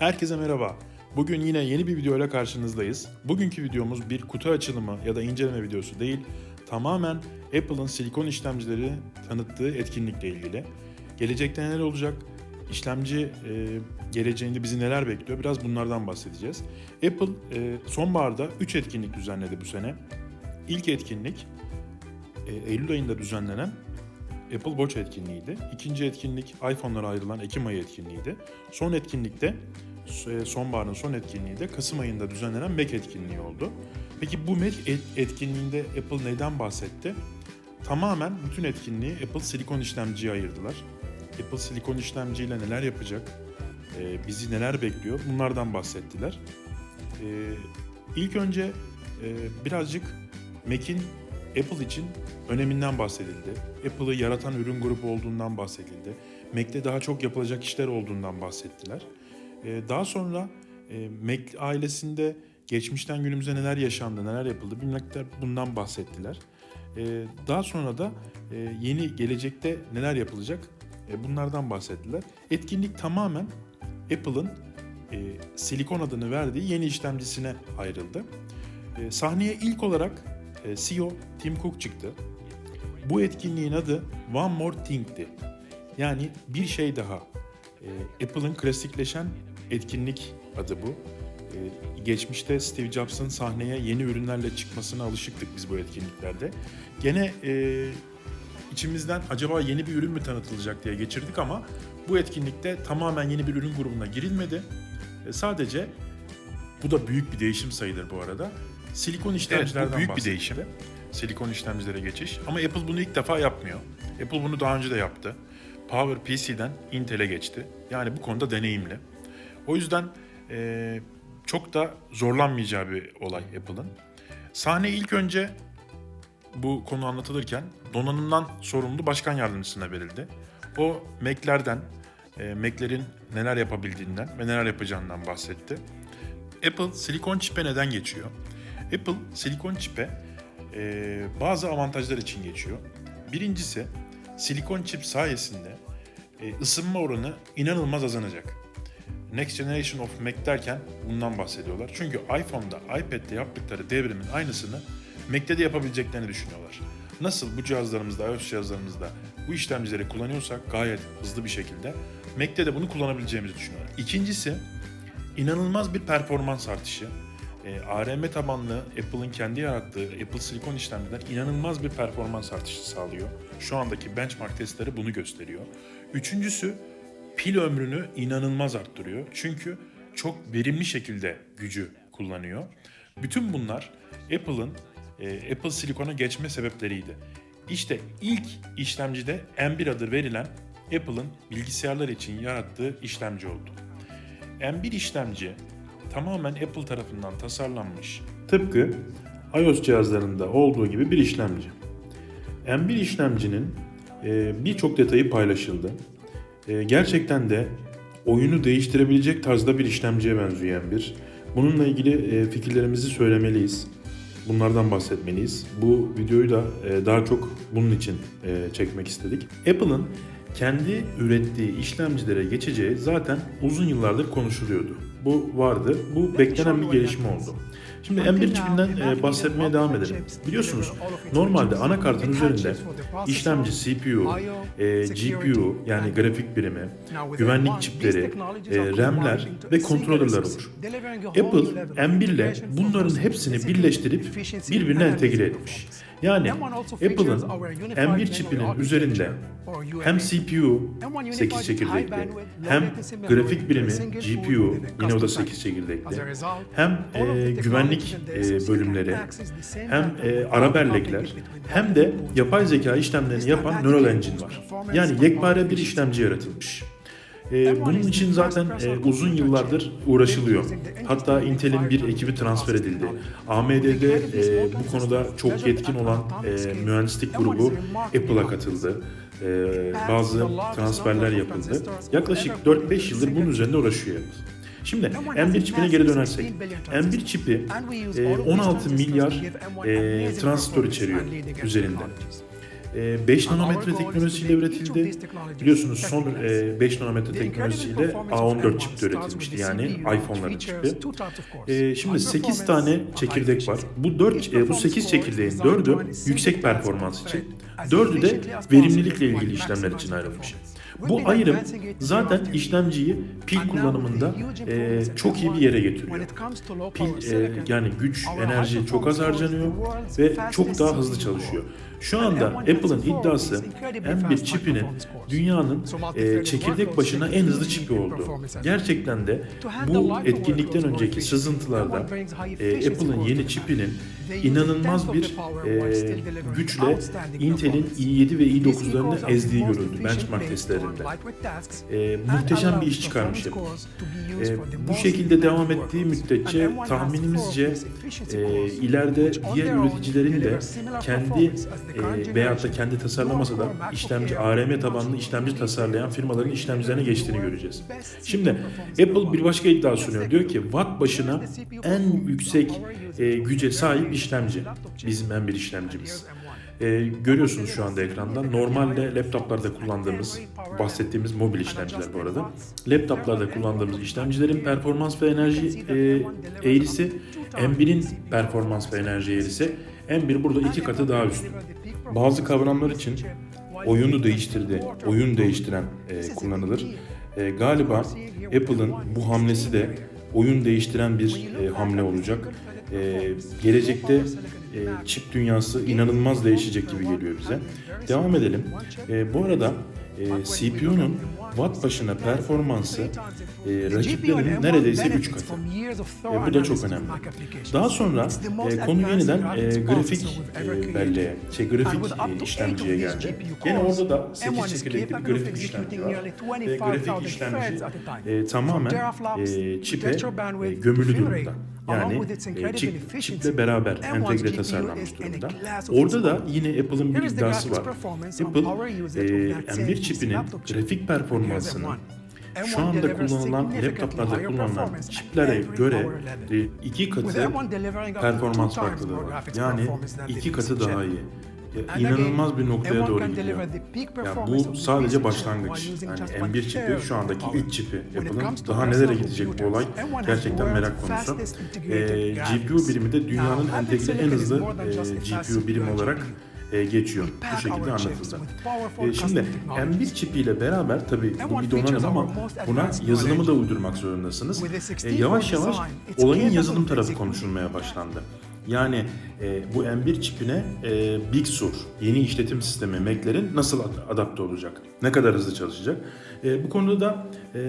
Herkese merhaba. Bugün yine yeni bir video ile karşınızdayız. Bugünkü videomuz bir kutu açılımı ya da inceleme videosu değil, tamamen Apple'ın silikon işlemcileri tanıttığı etkinlikle ilgili. Gelecekte neler olacak? İşlemci e, geleceğinde bizi neler bekliyor? Biraz bunlardan bahsedeceğiz. Apple e, sonbaharda 3 etkinlik düzenledi bu sene. İlk etkinlik e, Eylül ayında düzenlenen Apple Watch etkinliğiydi. İkinci etkinlik iPhone'lara ayrılan Ekim ayı etkinliğiydi. Son etkinlikte e, sonbaharın son etkinliği de Kasım ayında düzenlenen Mac etkinliği oldu. Peki bu Mac et- etkinliğinde Apple neyden bahsetti? Tamamen bütün etkinliği Apple silikon işlemciye ayırdılar. Apple silikon işlemciyle neler yapacak? e, bizi neler bekliyor? Bunlardan bahsettiler. E, ilk önce birazcık Mac'in Apple için öneminden bahsedildi. Apple'ı yaratan ürün grubu olduğundan bahsedildi. Mac'te daha çok yapılacak işler olduğundan bahsettiler. Ee, daha sonra e, Mac ailesinde geçmişten günümüze neler yaşandı, neler yapıldı bir miktar bundan bahsettiler. Ee, daha sonra da e, yeni gelecekte neler yapılacak e, bunlardan bahsettiler. Etkinlik tamamen Apple'ın silikon adını verdiği yeni işlemcisine ayrıldı. Sahneye ilk olarak CEO Tim Cook çıktı. Bu etkinliğin adı One More Thing'ti. Yani bir şey daha. E, Apple'ın klasikleşen etkinlik adı bu. E, geçmişte Steve Jobs'ın sahneye yeni ürünlerle çıkmasına alışıktık biz bu etkinliklerde. Gene e, içimizden acaba yeni bir ürün mü tanıtılacak diye geçirdik ama bu etkinlikte tamamen yeni bir ürün grubuna girilmedi. E, sadece bu da büyük bir değişim sayılır bu arada. Silikon işlemcilerden büyük bir değişim. Silikon işlemcilere geçiş. Ama Apple bunu ilk defa yapmıyor. Apple bunu daha önce de yaptı. PowerPC'den Intel'e geçti. Yani bu konuda deneyimli. O yüzden eee, çok da zorlanmayacağı bir olay Apple'ın. Sahne ilk önce bu konu anlatılırken donanımdan sorumlu başkan yardımcısına verildi. O Mac'lerden, e, Mac'lerin neler yapabildiğinden ve neler yapacağından bahsetti. Apple silikon çipe neden geçiyor? Apple silikon çipe e, bazı avantajlar için geçiyor. Birincisi silikon çip sayesinde e, ısınma oranı inanılmaz azalacak. Next Generation of Mac derken bundan bahsediyorlar. Çünkü iPhone'da, iPad'de yaptıkları devrimin aynısını Mac'te de yapabileceklerini düşünüyorlar. Nasıl bu cihazlarımızda, iOS cihazlarımızda bu işlemcileri kullanıyorsak gayet hızlı bir şekilde Mac'te de bunu kullanabileceğimizi düşünüyorlar. İkincisi inanılmaz bir performans artışı. E, ARM tabanlı Apple'ın kendi yarattığı Apple silikon işlemciler inanılmaz bir performans artışı sağlıyor. Şu andaki benchmark testleri bunu gösteriyor. Üçüncüsü pil ömrünü inanılmaz arttırıyor. Çünkü çok verimli şekilde gücü kullanıyor. Bütün bunlar Apple'ın e, Apple silikona geçme sebepleriydi. İşte ilk işlemcide M1 adı verilen Apple'ın bilgisayarlar için yarattığı işlemci oldu. M1 işlemci tamamen Apple tarafından tasarlanmış. Tıpkı iOS cihazlarında olduğu gibi bir işlemci. M1 işlemcinin e, birçok detayı paylaşıldı. E, gerçekten de oyunu değiştirebilecek tarzda bir işlemciye benziyor M1. Bununla ilgili e, fikirlerimizi söylemeliyiz. Bunlardan bahsetmeliyiz. Bu videoyu da daha çok bunun için çekmek istedik. Apple'ın kendi ürettiği işlemcilere geçeceği zaten uzun yıllardır konuşuluyordu. Bu vardı. Bu beklenen bir gelişme oldu. Şimdi M1 çipinden e, bahsetmeye devam edelim. Biliyorsunuz normalde anakartın üzerinde işlemci CPU, e, GPU yani grafik birimi, güvenlik çipleri, e, RAM'ler ve kontrolörler olur. Apple M1 ile bunların hepsini birleştirip birbirine entegre etmiş. Yani Apple'ın M1 çipinin üzerinde hem CPU 8 çekirdekli hem grafik birimi GPU yine o da 8 çekirdekli. Hem e, güvenlik e, bölümleri hem e, ara bellekler hem de yapay zeka işlemlerini yapan Neural Engine var. Yani yekpare bir işlemci yaratılmış. E, bunun için zaten e, uzun yıllardır uğraşılıyor. Hatta Intel'in bir ekibi transfer edildi. AMD'de e, bu konuda çok yetkin olan e, mühendislik grubu Apple'a katıldı. E, bazı transferler yapıldı. Yaklaşık 4-5 yıldır bunun üzerinde uğraşıyor. Şimdi M1 çipine geri dönersek. M1 çipi e, 16 milyar e, transistör içeriyor üzerinde. E, 5 nanometre teknolojisiyle üretildi. Biliyorsunuz son e, 5 nanometre teknolojisiyle A14 çipte üretilmişti. Yani iPhone'ların çipi. E, şimdi 8 tane çekirdek var. Bu 4 e, bu 8 çekirdeğin 4'ü yüksek performans için, 4'ü de verimlilikle ilgili işlemler için ayrılmış. Bu ayrım zaten işlemciyi pil kullanımında e, çok iyi bir yere getiriyor. Pil e, yani güç, enerji çok az harcanıyor ve çok daha hızlı çalışıyor. Şu anda Apple'ın iddiası M1 çipinin dünyanın e, çekirdek başına en hızlı çipi oldu. Gerçekten de bu etkinlikten önceki sızıntılarda e, Apple'ın yeni çipinin inanılmaz bir e, güçle Intel'in i7 ve i9'larını ezdiği görüldü benchmark testlerinde. E, muhteşem bir iş çıkarmış Apple. E, bu şekilde devam ettiği müddetçe tahminimizce e, ileride diğer üreticilerin de kendi e, veyahut da kendi tasarlamasa da işlemci ARM tabanlı işlemci tasarlayan firmaların işlemcilerine geçtiğini göreceğiz. Şimdi Apple bir başka iddia sunuyor. Diyor ki watt başına en yüksek e, güce sahip işlemci. Bizim en bir işlemcimiz. E, görüyorsunuz şu anda ekranda. Normalde laptoplarda kullandığımız, bahsettiğimiz mobil işlemciler bu arada. Laptoplarda kullandığımız işlemcilerin performans ve enerji e, eğrisi, M1'in performans ve enerji eğrisi. M1 burada iki katı daha üstün. Bazı kavramlar için oyunu değiştirdi, oyun değiştiren e, kullanılır. E, galiba Apple'ın bu hamlesi de oyun değiştiren bir e, hamle olacak. E, gelecekte e, çip dünyası inanılmaz değişecek gibi geliyor bize. Devam edelim. E, bu arada e, CPU'nun watt başına performansı e, rakiplerinin neredeyse 3 katı. E, bu da çok önemli. Daha sonra e, konu yeniden e, grafik e, belleğe, şey grafik e, işlemciye geldi. Gene orada da 8 çekirdekli bir grafik işlemci var. Ve grafik işlemci e, tamamen e, çipe e, gömülü durumda. Yani e, çip, çiple beraber entegre tasarlanmış durumda. Orada da yine Apple'ın bir iddiası var. Apple e, M1 çipinin grafik performansını şu anda kullanılan laptoplarda kullanılan çiplere göre e, iki katı performans farklılığı var. Yani iki katı daha iyi. İnanılmaz bir noktaya doğru gidiyor. Ya bu sadece başlangıç. Yani M1 çipi şu andaki ilk çipi Apple'ın. Daha nelere gidecek bu olay gerçekten merak konusu. Ee, GPU birimi de dünyanın entegre en hızlı e, GPU birimi olarak e, geçiyor. Bu şekilde anlatıldı. E, şimdi M1 çipiyle beraber tabii bu bir donanım ama buna yazılımı da uydurmak zorundasınız. E, yavaş yavaş olayın yazılım tarafı konuşulmaya başlandı. Yani e, bu M1 çipine e, Big Sur, yeni işletim sistemi Mac'lerin nasıl ad- adapte olacak? Ne kadar hızlı çalışacak? E, bu konuda da e,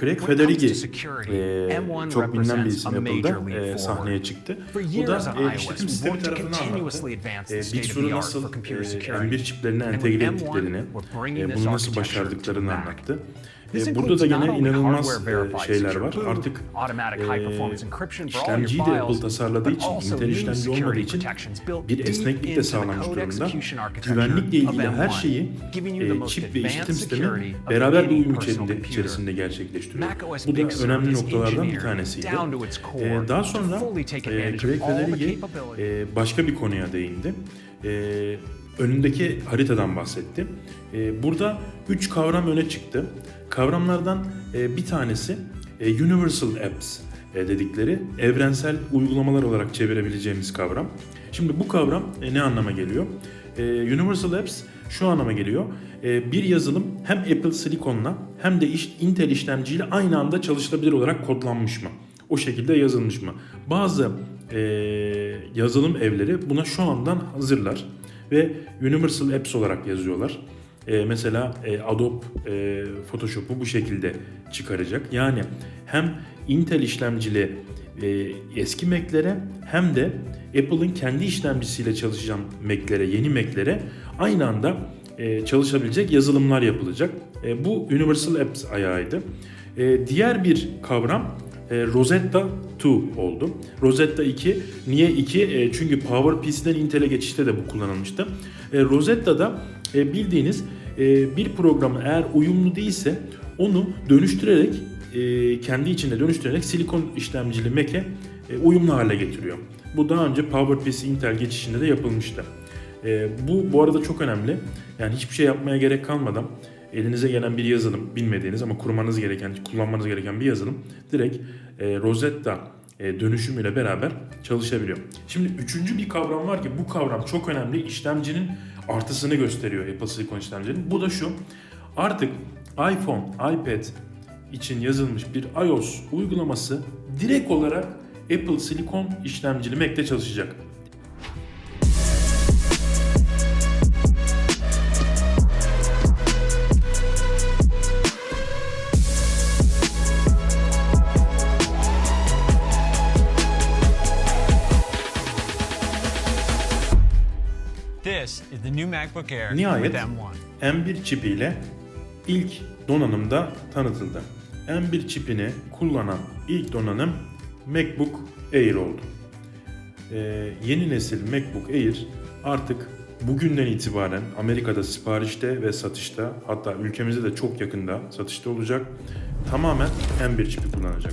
Craig Federighi e, çok bilinen bir isim Apple'da e, sahneye çıktı. Bu da e, işletim sistemi tarafını anlattı. E, Big Sur'u nasıl e, M1 çiplerine entegre ettiklerini, e, bunu nasıl başardıklarını anlattı. E, burada da yine inanılmaz e, şeyler var. Artık e, işlemciyi de Apple tasarladığı için, Intel işlemci olmadığı için bir esneklik de sağlamış durumda. Güvenlikle ilgili her şeyi e, çip ve işletim sistemi beraber bir uyum içerisinde, içerisinde gerçekleştiriyor. Bu da önemli noktalardan bir tanesiydi. E, daha sonra e, Craig Federighi e, başka bir konuya değindi. E, önündeki haritadan bahsetti. Burada üç kavram öne çıktı. Kavramlardan e, bir tanesi e, Universal Apps e, dedikleri evrensel uygulamalar olarak çevirebileceğimiz kavram. Şimdi bu kavram ne anlama geliyor? Universal Apps şu anlama geliyor. Bir yazılım hem Apple Silicon'la hem de Intel işlemciyle aynı anda çalışılabilir olarak kodlanmış mı? O şekilde yazılmış mı? Bazı yazılım evleri buna şu andan hazırlar ve Universal Apps olarak yazıyorlar. E, mesela e, Adobe e, Photoshop'u bu şekilde çıkaracak. Yani hem Intel işlemcili e, eski Mac'lere hem de Apple'ın kendi işlemcisiyle çalışan Mac'lere, yeni Mac'lere aynı anda e, çalışabilecek yazılımlar yapılacak. E, bu Universal Apps ayağıydı. E, diğer bir kavram e, Rosetta 2 oldu. Rosetta 2 niye 2? E, çünkü PowerPC'den Intel'e geçişte de bu kullanılmıştı. E, Rosetta'da e, bildiğiniz e, bir programı eğer uyumlu değilse onu dönüştürerek e, kendi içinde dönüştürerek silikon işlemcili Mac'e e, uyumlu hale getiriyor. Bu daha önce PowerPC Intel geçişinde de yapılmıştı. E, bu bu arada çok önemli. Yani hiçbir şey yapmaya gerek kalmadan elinize gelen bir yazılım bilmediğiniz ama kurmanız gereken, kullanmanız gereken bir yazılım direkt e, Rosetta e, dönüşümüyle beraber çalışabiliyor. Şimdi üçüncü bir kavram var ki bu kavram çok önemli. İşlemcinin artısını gösteriyor Apple Silicon işlemcinin. Bu da şu. Artık iPhone, iPad için yazılmış bir iOS uygulaması direkt olarak Apple Silicon işlemcili Mac'te çalışacak. Nihayet with M1. M1 çipiyle ilk donanımda tanıtıldı. M1 çipini kullanan ilk donanım MacBook Air oldu. Ee, yeni nesil MacBook Air artık bugünden itibaren Amerika'da siparişte ve satışta hatta ülkemizde de çok yakında satışta olacak. Tamamen M1 çipi kullanacak.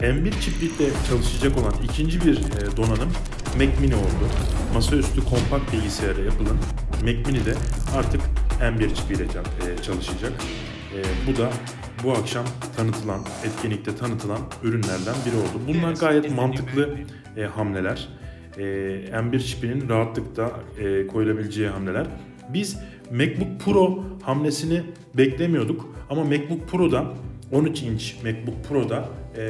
M1 çiplikte çalışacak olan ikinci bir e, donanım Mac Mini oldu. Masaüstü kompakt bilgisayarı Apple'ın Mac Mini de artık M1 çipiyle e, çalışacak. E, bu da bu akşam tanıtılan, etkinlikte tanıtılan ürünlerden biri oldu. Bunlar gayet mantıklı e, hamleler. E, M1 çipinin rahatlıkla koyulabileceği hamleler. Biz MacBook Pro hamlesini beklemiyorduk ama MacBook Pro'da 13 inç MacBook Pro'da e,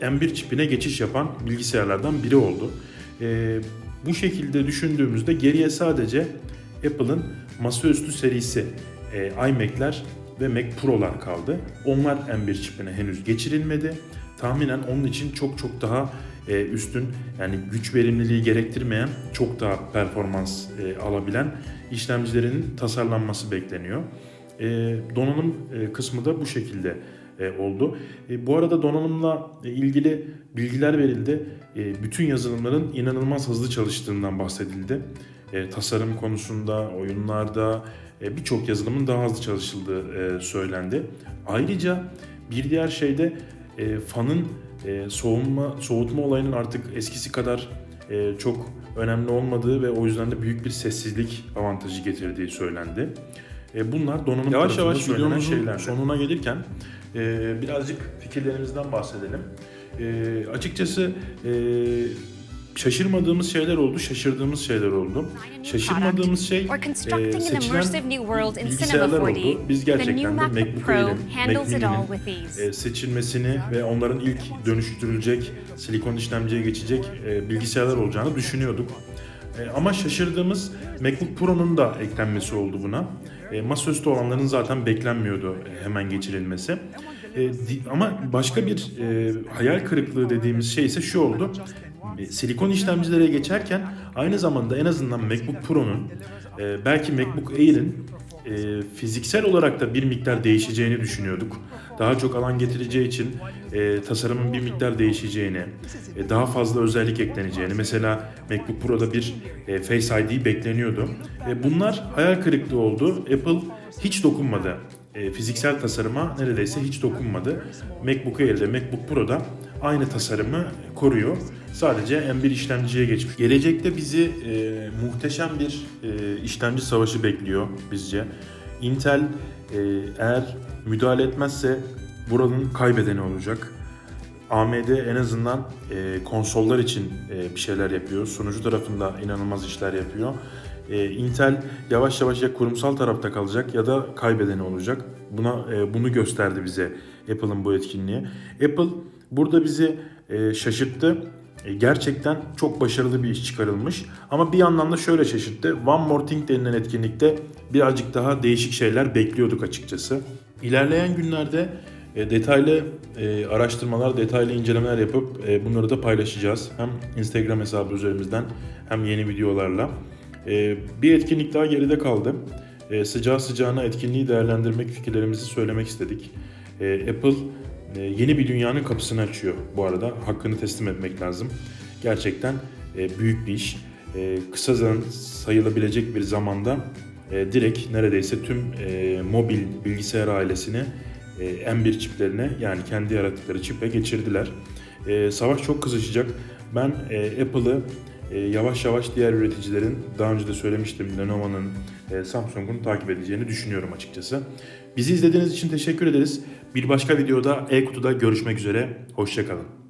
M1 çipine geçiş yapan bilgisayarlardan biri oldu. E, bu şekilde düşündüğümüzde geriye sadece Apple'ın masaüstü serisi e, iMac'ler ve Mac Pro'lar kaldı. Onlar M1 çipine henüz geçirilmedi. Tahminen onun için çok çok daha e, üstün yani güç verimliliği gerektirmeyen çok daha performans e, alabilen işlemcilerin tasarlanması bekleniyor. E, donanım e, kısmı da bu şekilde e, oldu. E, bu arada donanımla e, ilgili bilgiler verildi. E, bütün yazılımların inanılmaz hızlı çalıştığından bahsedildi. E, tasarım konusunda, oyunlarda e, birçok yazılımın daha hızlı çalışıldığı e, söylendi. Ayrıca bir diğer şey de e, fanın e, soğuma, soğutma olayının artık eskisi kadar e, çok önemli olmadığı ve o yüzden de büyük bir sessizlik avantajı getirdiği söylendi. E, bunlar donanım Yavaş yavaş söylenen videomuzun şeylerdi. sonuna gelirken e, birazcık fikirlerimizden bahsedelim. E, açıkçası e, şaşırmadığımız şeyler oldu, şaşırdığımız şeyler oldu. Şaşırmadığımız şey e, seçilen bilgisayarlar 4D. oldu. Biz gerçekten de MacBook Air'in, Mac Mini'nin e, seçilmesini ve onların ilk dönüştürülecek, silikon işlemciye geçecek e, bilgisayarlar olacağını düşünüyorduk. E, ama şaşırdığımız MacBook Pro'nun da eklenmesi oldu buna. E, masaüstü olanların zaten beklenmiyordu e, hemen geçirilmesi. E, ama başka bir e, hayal kırıklığı dediğimiz şey ise şu oldu. Silikon işlemcilere geçerken aynı zamanda en azından MacBook Pro'nun e, belki MacBook Air'in e, fiziksel olarak da bir miktar değişeceğini düşünüyorduk. Daha çok alan getireceği için e, tasarımın bir miktar değişeceğini, e, daha fazla özellik ekleneceğini. Mesela MacBook Pro'da bir e, Face ID bekleniyordu. E, bunlar hayal kırıklığı oldu. Apple hiç dokunmadı. E, fiziksel tasarıma neredeyse hiç dokunmadı. MacBook Air'de, MacBook Pro'da aynı tasarımı koruyor. Sadece M1 işlemciye geçmiş. Gelecekte bizi e, muhteşem bir e, işlemci savaşı bekliyor bizce. Intel e, eğer müdahale etmezse buranın kaybedeni olacak. AMD en azından e, konsollar için e, bir şeyler yapıyor. Sunucu tarafında inanılmaz işler yapıyor. E, Intel yavaş yavaş ya kurumsal tarafta kalacak ya da kaybedeni olacak. Buna e, bunu gösterdi bize Apple'ın bu etkinliği. Apple burada bizi e, şaşırttı. E, gerçekten çok başarılı bir iş çıkarılmış. Ama bir yandan da şöyle şaşırttı. One More Thing denilen etkinlikte birazcık daha değişik şeyler bekliyorduk açıkçası. İlerleyen günlerde e, detaylı e, araştırmalar, detaylı incelemeler yapıp bunları da paylaşacağız. Hem Instagram hesabı üzerimizden hem yeni videolarla. Bir etkinlik daha geride kaldı. Sıcağı sıcağına etkinliği değerlendirmek, fikirlerimizi söylemek istedik. Apple yeni bir dünyanın kapısını açıyor bu arada. Hakkını teslim etmek lazım. Gerçekten e, büyük bir iş. E, kısa zaman sayılabilecek bir zamanda e, direkt neredeyse tüm mobil bilgisayar ailesini e, M1 çiplerine yani kendi yarattıkları çipe geçirdiler. Savaş çok kızışacak. Ben Apple'ı yavaş yavaş diğer üreticilerin daha önce de söylemiştim Lenovo'nun, e, Samsung'un takip edeceğini düşünüyorum açıkçası. Bizi izlediğiniz için teşekkür ederiz. Bir başka videoda e-kutuda görüşmek üzere. Hoşçakalın.